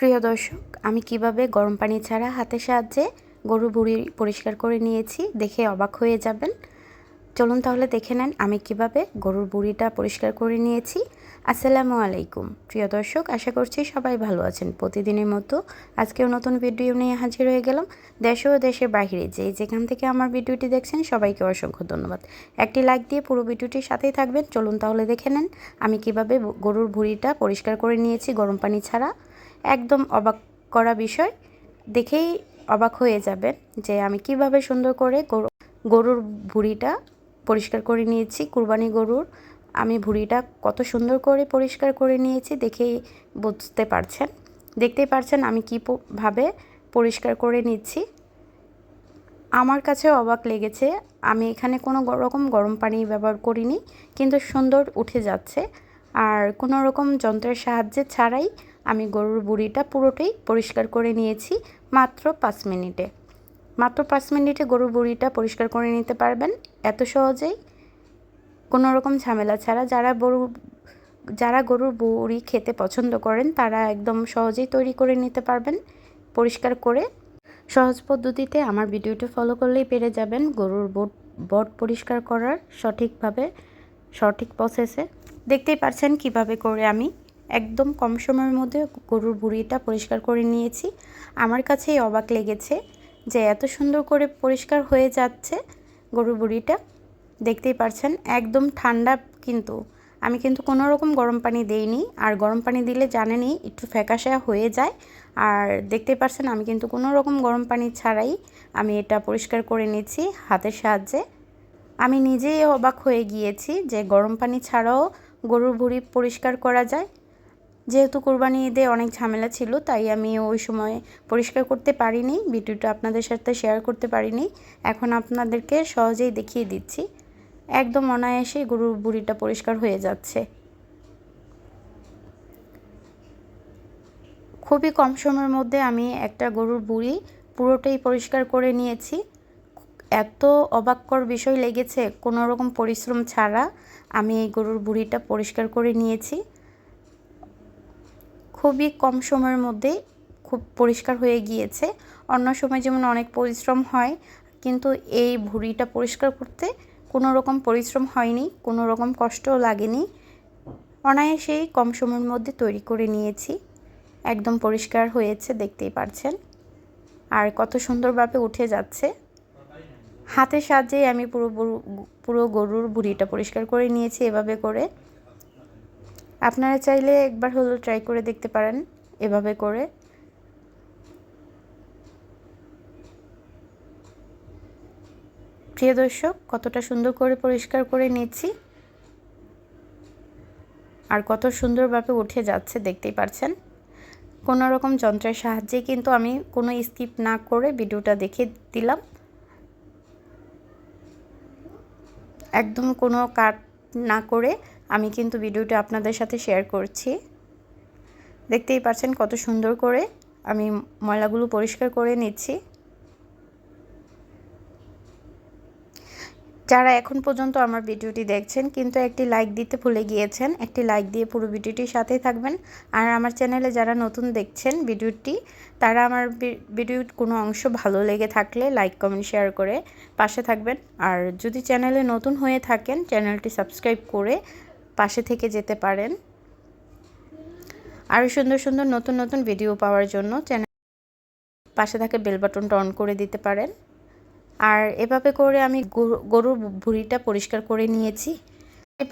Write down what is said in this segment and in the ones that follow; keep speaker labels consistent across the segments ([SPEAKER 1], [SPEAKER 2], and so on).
[SPEAKER 1] প্রিয় দর্শক, আমি কীভাবে গরম পানি ছাড়া হাতের সাহায্যে গরুর বুড়ি পরিষ্কার করে নিয়েছি দেখে অবাক হয়ে যাবেন? চলুন তাহলে দেখে নেন আমি কীভাবে গরুর বুড়িটা পরিষ্কার করে নিয়েছি। আসসালামু আলাইকুম। প্রিয় দর্শক, আশা করছি সবাই ভালো আছেন। প্রতিদিনের মতো আজকেও নতুন ভিডিও নিয়ে হাজির হয়ে গেলাম। দেশ ও দেশের বাহিরে যে যেখান থেকে আমার ভিডিওটি দেখছেন, সবাইকে অসংখ্য ধন্যবাদ। একটি লাইক দিয়ে পুরো ভিডিওটির সাথেই থাকবেন। চলুন তাহলে দেখে নেন আমি কীভাবে গরুর ভুঁড়িটা পরিষ্কার করে নিয়েছি গরম পানি ছাড়া। একদম অবাক করা বিষয়। দেখেই অবাক হয়ে যাবেন যে আমি কীভাবে সুন্দর করে গরু, গরুর ভুঁড়িটা পরিষ্কার করে নিয়েছি, কুরবানি গরুর। আমি ভুঁড়িটা কত সুন্দর করে পরিষ্কার করে নিয়েছি দেখেই বুঝতে পারছেন। দেখতেই পারছেন আমি কীভাবে পরিষ্কার করে নিচ্ছি। আমার কাছে অবাক লেগেছে, আমি এখানে কোনো রকম গরম পানি ব্যবহার করিনি, কিন্তু সুন্দর উঠে যাচ্ছে। আর কোনো রকম যন্ত্রের সাহায্যে ছাড়াই আমি গরুর বুড়িটা পুরোটাই পরিষ্কার করে নিয়েছি মাত্র পাঁচ মিনিটে। মাত্র পাঁচ মিনিটে গরুর বুড়িটা পরিষ্কার করে নিতে পারবেন এত সহজেই। কোনো রকম ঝামেলা ছাড়া যারা গরু, যারা গরুর বুড়ি খেতে পছন্দ করেন তারা একদম সহজেই তৈরি করে নিতে পারবেন পরিষ্কার করে। সহজ পদ্ধতিতে আমার ভিডিওটি ফলো করলেই পেরে যাবেন গরুর বোট, বট পরিষ্কার করার সঠিকভাবে, সঠিক প্রসেসে দেখতেই পারছেন কীভাবে করে আমি একদম কম সময়ের মধ্যে গরুর বুড়িটা পরিষ্কার করে নিয়েছি। আমার কাছেই অবাক লেগেছে যে এত সুন্দর করে পরিষ্কার হয়ে যাচ্ছে গরুর বুড়িটা। দেখতেই পারছেন, একদম ঠান্ডা কিন্তু। আমি কিন্তু কোনো রকম গরম পানি দেইনি, আর গরম পানি দিলে জানেনই একটু ফ্যাকাশা হয়ে যায়। আর দেখতেই পারছেন, আমি কিন্তু কোনো রকম গরম পানি ছাড়াই আমি এটা পরিষ্কার করে নিচ্ছি হাতের সাহায্যে। আমি নিজেই অবাক হয়ে গিয়েছি যে গরম পানি ছাড়াও গরুর ভুঁড়ি পরিষ্কার করা যায়। যেহেতু কোরবানি ঈদে অনেক ঝামেলা ছিল, তাই আমি ওই সময় পরিষ্কার করতে পারিনি, ভিডিওটা আপনাদের সাথে শেয়ার করতে পারিনি। এখন আপনাদেরকে সহজেই দেখিয়ে দিচ্ছি। একদম অনায়াসে গরুর বুড়িটা পরিষ্কার হয়ে যাচ্ছে। খুবই কম সময়ের মধ্যে আমি একটা গরুর বুড়ি পুরোটাই পরিষ্কার করে নিয়েছি। এত অবাক্কর বিষয় লেগেছে, কোনো রকম পরিশ্রম ছাড়া আমি এই গরুর বুড়িটা পরিষ্কার করে নিয়েছি। খুবই কম সময়ের মধ্যে খুব পরিষ্কার হয়ে গিয়েছে। অন্য সময় যেমন অনেক পরিশ্রম হয়, কিন্তু এই ভুঁড়িটা পরিষ্কার করতে কোনো রকম পরিশ্রম হয়নি, কোনো রকম কষ্টও লাগেনি। অনায়াসেই কম সময়ের মধ্যে তৈরি করে নিয়েছি। একদম পরিষ্কার হয়েছে, দেখতেই পারছেন। আর কত সুন্দরভাবে উঠে যাচ্ছে। হাতের সাহায্যেই আমি পুরো পুরো গরুর বুড়িটা পরিষ্কার করে নিয়েছি এভাবে করে। আপনারা চাইলে একবার হলো ট্রাই করে দেখতে পারেন, এভাবে করে। প্রিয় দর্শক, কতটা সুন্দর করে পরিষ্কার করে নিচ্ছি আর কত সুন্দরভাবে উঠে যাচ্ছে, দেখতেই পারছেন। কোনো রকম যন্ত্রের সাহায্যে কিন্তু আমি কোনো স্কিপ না করে ভিডিওটা দেখে দিলাম। একদম কোনো কাট না করে আমি কিন্তু ভিডিওটা আপনাদের সাথে শেয়ার করছি। দেখতেই পাচ্ছেন কত সুন্দর করে আমি ময়লাগুলো পরিষ্কার করে নিচ্ছি। যারা এখন পর্যন্ত আমার ভিডিওটি দেখছেন, কিন্তু একটি লাইক দিতে ভুলে গিয়েছেন, একটি লাইক দিয়ে পুরো ভিডিওটির সাথেই থাকবেন। আর আমার চ্যানেলে যারা নতুন দেখছেন ভিডিওটি, তারা আমার ভিডিওর কোনো অংশ ভালো লেগে থাকলে লাইক কমেন্ট শেয়ার করে পাশে থাকবেন। আর যদি চ্যানেলে নতুন হয়ে থাকেন চ্যানেলটি সাবস্ক্রাইব করে পাশে থেকে যেতে পারেন। আরও সুন্দর সুন্দর নতুন নতুন ভিডিও পাওয়ার জন্য চ্যানেল পাশে থাকে বেল বাটনটা অন করে দিতে পারেন। আর এভাবে করে আমি গরুর ভুঁড়িটা পরিষ্কার করে নিয়েছি।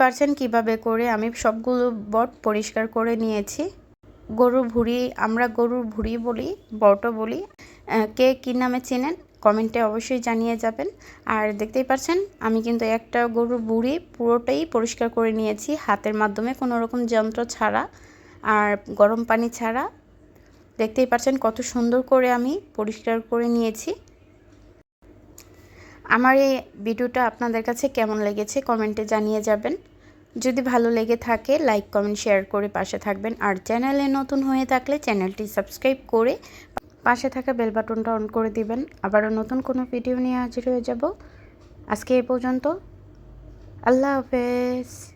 [SPEAKER 1] পারছেন কীভাবে করে? আমি সবগুলো বট পরিষ্কার করে নিয়েছি। গরুর ভুঁড়ি, আমরা গরুর ভুঁড়ি বলি, বটও বলি। কে কী নামে চেনেন, কমেন্টে অবশ্যই জানিয়ে যাবেন। আর দেখতেই পাচ্ছেন, আমি কিন্তু একটা গরুর বুড়ি পুরোটাই পরিষ্কার করে নিয়েছি, হাতের মাধ্যমে কোনো রকম যন্ত্র ছাড়া আর গরম পানি ছাড়া। দেখতেই পাচ্ছেন, কত সুন্দর করে আমি পরিষ্কার করে নিয়েছি। আমার এই ভিডিওটা আপনাদের কাছে কেমন লেগেছে কমেন্টে জানিয়ে যাবেন। যদি ভালো লেগে থাকে, লাইক, কমেন্ট, শেয়ার করে পাশে থাকবেন। আর চ্যানেলে নতুন হয়ে থাকলে চ্যানেলটি সাবস্ক্রাইব করে পাশে থাকা বেল বাটনটা অন করে দিবেন। আবারও নতুন কোনো ভিডিও নিয়ে হাজির হয়ে যাব। আজকে এ পর্যন্ত। আল্লাহ হাফেজ।